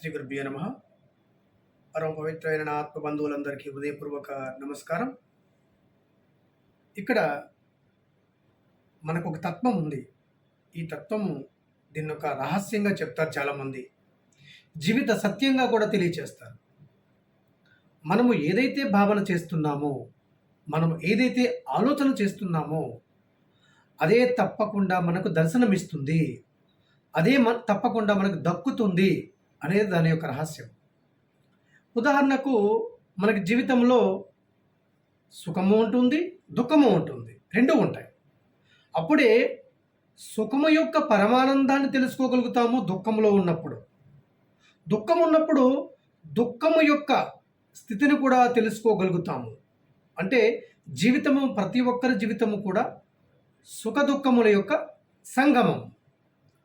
శ్రీ గురుభ్యో నమ. పరమ పవిత్రమైన నా ఆత్మ బంధువులందరికీ హృదయపూర్వక నమస్కారం. ఇక్కడ మనకు ఒక తత్వం ఉంది. ఈ తత్వము దీన్ని ఒక రహస్యంగా చెప్తారు చాలామంది. జీవిత సత్యంగా కూడా తెలియచేస్తారు. మనము ఏదైతే భావన చేస్తున్నామో మనం ఏదైతే ఆలోచన చేస్తున్నామో అదే తప్పకుండా మనకు దర్శనమిస్తుంది. అదే మ తప్పకుండా మనకు దక్కుతుంది. అనేది దాని యొక్క రహస్యం. ఉదాహరణకు మనకి జీవితంలో సుఖము ఉంటుంది దుఃఖము ఉంటుంది. రెండు ఉంటాయి. అప్పుడే సుఖము యొక్క పరమానందాన్ని తెలుసుకోగలుగుతాము దుఃఖంలో ఉన్నప్పుడు. దుఃఖం ఉన్నప్పుడు దుఃఖము యొక్క స్థితిని కూడా తెలుసుకోగలుగుతాము. అంటే జీవితము ప్రతి ఒక్కరి జీవితము కూడా సుఖ దుఃఖముల యొక్క సంగమం.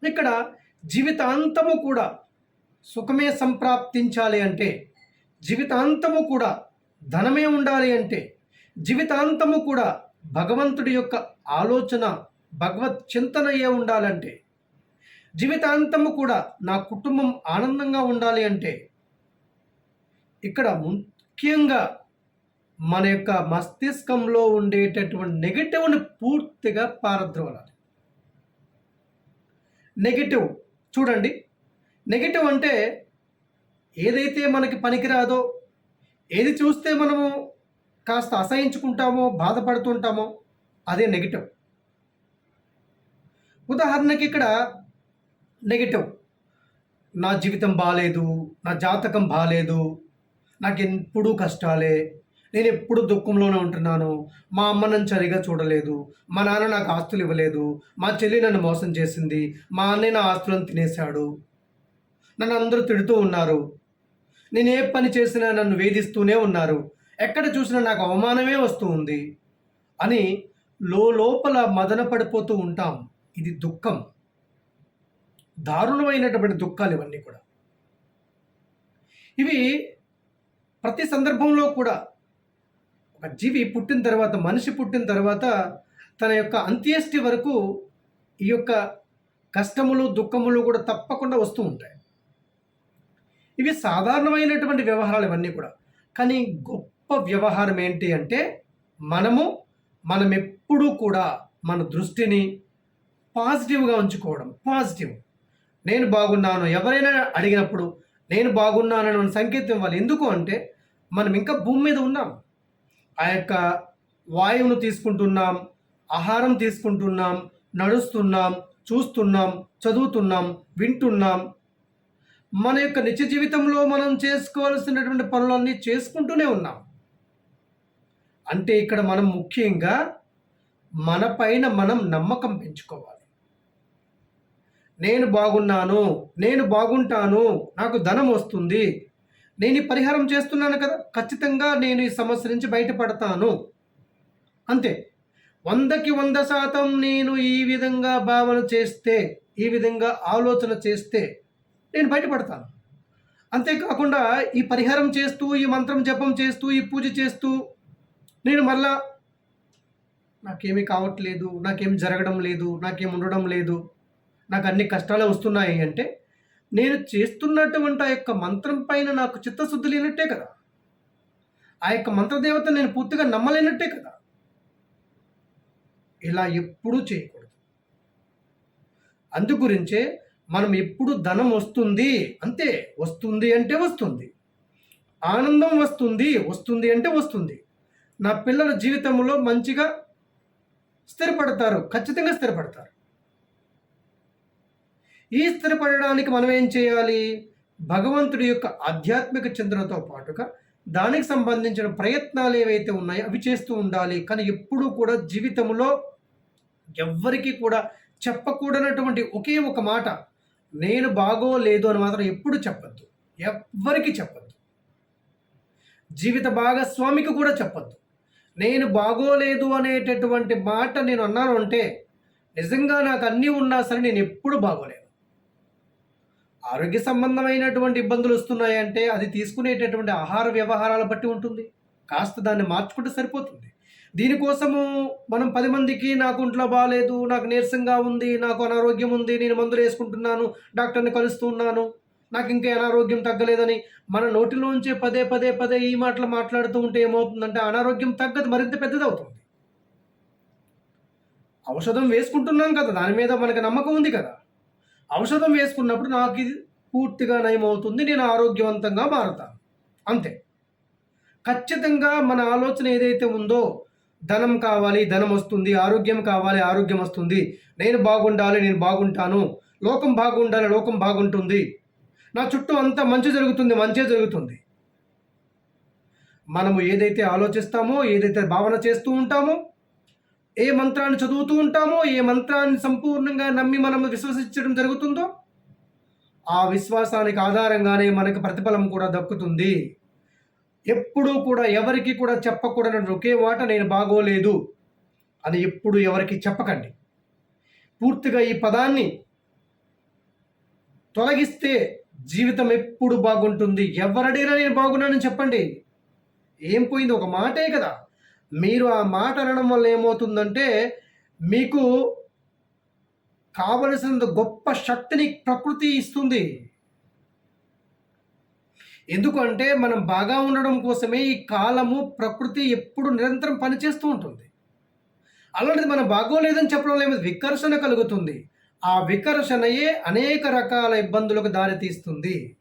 ఇక్కడ జీవితాంతము కూడా సుఖమే సంప్రాప్తించాలి అంటే జీవితాంతము కూడా ధనమే ఉండాలి అంటే జీవితాంతము కూడా భగవంతుడి యొక్క ఆలోచన భగవత్ చింతనయే ఉండాలంటే జీవితాంతము కూడా నా కుటుంబం ఆనందంగా ఉండాలి అంటే ఇక్కడ ముఖ్యంగా మన యొక్క మస్తిష్కంలో ఉండేటటువంటి నెగిటివ్ని పూర్తిగా పారద్రోలాలి. నెగిటివ్ చూడండి. నెగిటివ్ అంటే ఏదైతే మనకి పనికిరాదో ఏది చూస్తే మనము కాస్త అసహించుకుంటామో బాధపడుతుంటామో అదే నెగిటివ్. ఉదాహరణకి ఇక్కడ నెగిటివ్. నా జీవితం బాగాలేదు నా జాతకం బాగాలేదు నాకు ఎప్పుడూ కష్టాలే నేను ఎప్పుడు దుఃఖంలోనే ఉంటున్నాను మా అమ్మ నన్ను సరిగా చూడలేదు మా నాన్న నాకు ఆస్తులు ఇవ్వలేదు మా చెల్లి నన్ను మోసం చేసింది మా అన్నయ్య నా ఆస్తులను తినేశాడు నన్ను అందరూ తిడుతూ ఉన్నారు. నేను ఏ పని చేసినా నన్ను వేధిస్తూనే ఉన్నారు. ఎక్కడ చూసినా నాకు అవమానమే వస్తూ ఉంది. అని లోపల మదన పడిపోతూ ఉంటాం. ఇది దుఃఖం. దారుణమైనటువంటి దుఃఖాలు ఇవన్నీ కూడా. ఇవి ప్రతి సందర్భంలో కూడా ఒక జీవి పుట్టిన తర్వాత మనిషి పుట్టిన తర్వాత తన యొక్క అంత్యేష్టి వరకు ఈ యొక్క కష్టములు దుఃఖములు కూడా తప్పకుండా వస్తూ ఉంటాయి. ఇవి సాధారణమైనటువంటి వ్యవహారాలు ఇవన్నీ కూడా. కానీ గొప్ప వ్యవహారం ఏంటి అంటే మనము మనం ఎప్పుడూ కూడా మన దృష్టిని పాజిటివ్గా ఉంచుకోవడం. పాజిటివ్. నేను బాగున్నాను. ఎవరైనా అడిగినప్పుడు నేను బాగున్నానని సంకేతం ఇవ్వాలి. ఎందుకు అంటే మనం ఇంకా భూమి మీద ఉన్నాం. ఆ యొక్క వాయువును తీసుకుంటున్నాం ఆహారం తీసుకుంటున్నాం నడుస్తున్నాం చూస్తున్నాం చదువుతున్నాం వింటున్నాం మన యొక్క నిత్య జీవితంలో మనం చేసుకోవాల్సినటువంటి పనులన్నీ చేసుకుంటూనే ఉన్నాం. అంటే ఇక్కడ మనం ముఖ్యంగా మన పైన మనం నమ్మకం పెంచుకోవాలి. నేను బాగున్నాను నేను బాగుంటాను నాకు ధనం వస్తుంది నేను ఈ పరిహారం చేస్తున్నాను కదా ఖచ్చితంగా నేను ఈ సమస్య నుంచి బయటపడతాను. అంతే. వందకి వంద శాతం నేను ఈ విధంగా భావన చేస్తే ఈ విధంగా ఆలోచన చేస్తే నేను బయటపడతాను. అంతేకాకుండా ఈ పరిహారం చేస్తూ ఈ మంత్రం జపం చేస్తూ ఈ పూజ చేస్తూ నేను మళ్ళా నాకేమీ కావట్లేదు నాకేం జరగడం లేదు నాకేం ఉండడం లేదు నాకు అన్ని కష్టాలే వస్తున్నాయి అంటే నేను చేస్తున్నటువంటి ఆ యొక్క మంత్రం పైన నాకు చిత్తశుద్ధి లేనట్టే కదా. ఆ యొక్క మంత్రదేవత నేను పూర్తిగా నమ్మలేనట్టే కదా. ఇలా ఎప్పుడూ చేయకూడదు. అందు గురించే మనం ఎప్పుడు ధనం వస్తుంది అంతే వస్తుంది అంటే వస్తుంది. ఆనందం వస్తుంది వస్తుంది అంటే వస్తుంది. నా పిల్లల జీవితంలో మంచిగా స్థిరపడతారు ఖచ్చితంగా స్థిరపడతారు. ఈ స్థిరపడడానికి మనం ఏం చేయాలి? భగవంతుడి యొక్క ఆధ్యాత్మిక చింతనతో పాటుగా దానికి సంబంధించిన ప్రయత్నాలు ఏవైతే ఉన్నాయో అవి చేస్తూ ఉండాలి. కానీ ఎప్పుడూ కూడా జీవితంలో ఎవ్వరికీ కూడా చెప్పకూడనటువంటి ఒకే ఒక మాట నేను బాగోలేదు అని మాత్రం ఎప్పుడు చెప్పద్దు. ఎవ్వరికి చెప్పద్దు. జీవిత భాగస్వామికి కూడా చెప్పద్దు. నేను బాగోలేదు అనేటటువంటి మాట నేను అన్నాను అంటే నిజంగా నాకు అన్నీ ఉన్నా సరే నేను ఎప్పుడు బాగోలేను ఆరోగ్య సంబంధమైనటువంటి ఇబ్బందులు వస్తున్నాయంటే అది తీసుకునేటటువంటి ఆహార వ్యవహారాల బట్టి ఉంటుంది. కాస్త దాన్ని మార్చుకుంటే సరిపోతుంది. దీనికోసము మనం పది మందికి నాకు ఒంట్లో బాగాలేదు నాకు నీరసంగా ఉంది నాకు అనారోగ్యం ఉంది నేను మందులు వేసుకుంటున్నాను డాక్టర్ని కలుస్తున్నాను నాకు ఇంకా అనారోగ్యం తగ్గలేదని మన నోటిలోంచే పదే పదే పదే ఈ మాటలు మాట్లాడుతూ ఉంటే ఏమవుతుందంటే అనారోగ్యం తగ్గదు మరింత పెద్దది అవుతుంది ఔషధం వేసుకుంటున్నాం కదా దాని మీద మనకు నమ్మకం ఉంది కదా. ఔషధం వేసుకున్నప్పుడు నాకు ఇది పూర్తిగా నయమవుతుంది నేను ఆరోగ్యవంతంగా మారుతాను. అంతే. ఖచ్చితంగా మన ఆలోచన ఏదైతే ఉందో ధనం కావాలి ధనం వస్తుంది ఆరోగ్యం కావాలి ఆరోగ్యం వస్తుంది. నేను బాగుండాలి నేను బాగుంటాను. లోకం బాగుండాలి లోకం బాగుంటుంది. నా చుట్టూ అంతా మంచి జరుగుతుంది మంచే జరుగుతుంది. మనము ఏదైతే ఆలోచిస్తామో ఏదైతే భావన చేస్తూ ఉంటామో ఏ మంత్రాన్ని చదువుతూ ఉంటామో ఏ మంత్రాన్ని సంపూర్ణంగా నమ్మి మనము విశ్వసించడం జరుగుతుందో ఆ విశ్వాసానికి ఆధారంగానే మనకు ప్రతిఫలం కూడా దక్కుతుంది. ఎప్పుడూ కూడా ఎవరికి కూడా చెప్పకూడని ఒకే మాట నేను బాగోలేదు అని ఎప్పుడు ఎవరికి చెప్పకండి. పూర్తిగా ఈ పదాన్ని తొలగిస్తే జీవితం ఎప్పుడు బాగుంటుంది? ఎవరడైనా నేను బాగున్నానని చెప్పండి. ఏం పోయింది? ఒక మాటే కదా. మీరు ఆ మాట అనడం వల్ల ఏమవుతుందంటే మీకు కావలసినంత గొప్ప శక్తిని ప్రకృతి ఇస్తుంది. ఎందుకంటే మనం బాగా ఉండడం కోసమే ఈ కాలము ప్రకృతి ఎప్పుడు నిరంతరం పనిచేస్తూ ఉంటుంది. అలాంటిది మనం బాగోలేదని చెప్పడం లేదు వికర్షణ కలుగుతుంది. ఆ వికర్షణయే అనేక రకాల ఇబ్బందులకు దారితీస్తుంది.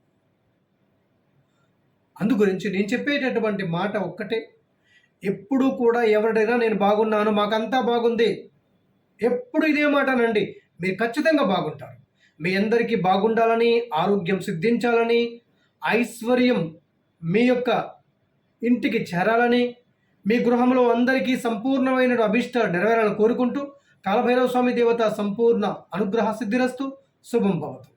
అందు గురించి నేను చెప్పేటటువంటి మాట ఒక్కటే. ఎప్పుడు కూడా ఎవరిడైనా నేను బాగున్నాను మాకంతా బాగుంది. ఎప్పుడు ఇదే మాటనండి. మీరు ఖచ్చితంగా బాగుంటారు. మీ అందరికీ బాగుండాలని ఆరోగ్యం సిద్ధించాలని ఐశ్వర్యం మీ యొక్క ఇంటికి చేరాలని మీ గృహంలో అందరికీ సంపూర్ణమైన అభిష్ట నెరవేరాలని కోరుకుంటూ కాలభైరవ స్వామి దేవత సంపూర్ణ అనుగ్రహ సిద్ధిరస్తు శుభం భవతు.